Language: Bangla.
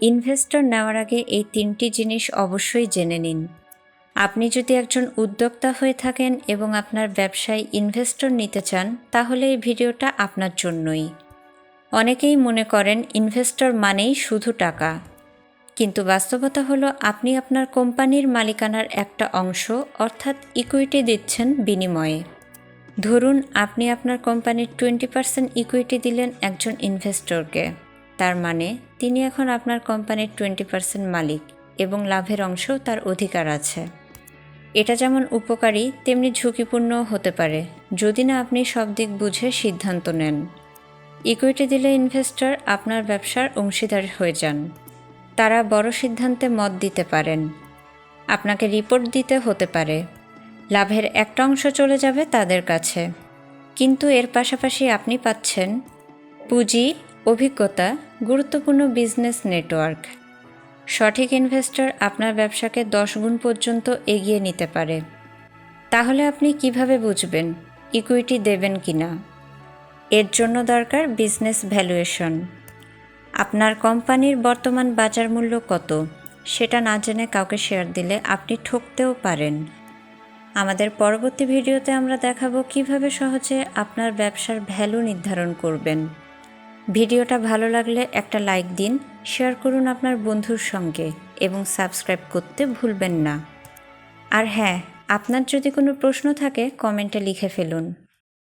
ইনভেস্টর নেওয়ার আগে এই তিনটি জিনিস অবশ্যই জেনে নিন। আপনি যদি একজন উদ্যোক্তা হয়ে থাকেন এবং আপনার ব্যবসায় ইনভেস্টর নিতে চান, তাহলে এই ভিডিওটা আপনার জন্যই। অনেকেই মনে করেন ইনভেস্টর মানেই শুধু টাকা। কিন্তু বাস্তবতা হলো আপনি আপনার কোম্পানির মালিকানার একটা অংশ, অর্থাৎ ইকুইটি দিচ্ছেন বিনিময়ে। ধরুন, আপনি আপনার কোম্পানির টোয়েন্টি পার্সেন্ট ইকুইটি দিলেন একজন ইনভেস্টরকে তার মানে তিনি এখন আপনার কোম্পানির টোয়েন্টি পার্সেন্ট মালিক এবং লাভের অংশও তার অধিকার আছে। এটা যেমন উপকারী, তেমনি ঝুঁকিপূর্ণও হতে পারে, যদি না আপনি সব দিক বুঝে সিদ্ধান্ত নেন। ইকুইটি দিলে ইনভেস্টর আপনার ব্যবসার অংশীদার হয়ে যান। তারা বড় সিদ্ধান্তে মত দিতে পারেন। আপনাকে রিপোর্ট দিতে হতে পারে। লাভের একটা অংশ চলে যাবে তাদের কাছে। কিন্তু এর পাশাপাশি আপনি পাচ্ছেন পুঁজি অভিজ্ঞতা, গুরুত্বপূর্ণ বিজনেস নেটওয়ার্ক সঠিক ইনভেস্টর আপনার ব্যবসাকে দশ গুণ পর্যন্ত এগিয়ে নিতে পারে। তাহলে আপনি কীভাবে বুঝবেন ইকুইটি দেবেন কিনা? এর জন্য দরকার বিজনেস ভ্যালুয়েশন আপনার কোম্পানির বর্তমান বাজার মূল্য কত? সেটা না জেনে কাউকে শেয়ার দিলে আপনি ঠকতেও পারেন। আমাদের পরবর্তী ভিডিওতে আমরা দেখাবো কীভাবে সহজে আপনার ব্যবসার ভ্যালু নির্ধারণ করবেন। ভিডিওটা ভালো লাগলে একটা লাইক দিন, শেয়ার করুন আপনার বন্ধুর সঙ্গে এবং সাবস্ক্রাইব করতে ভুলবেন না। আর হ্যাঁ আপনার যদি কোনো প্রশ্ন থাকে, কমেন্টে লিখে ফেলুন।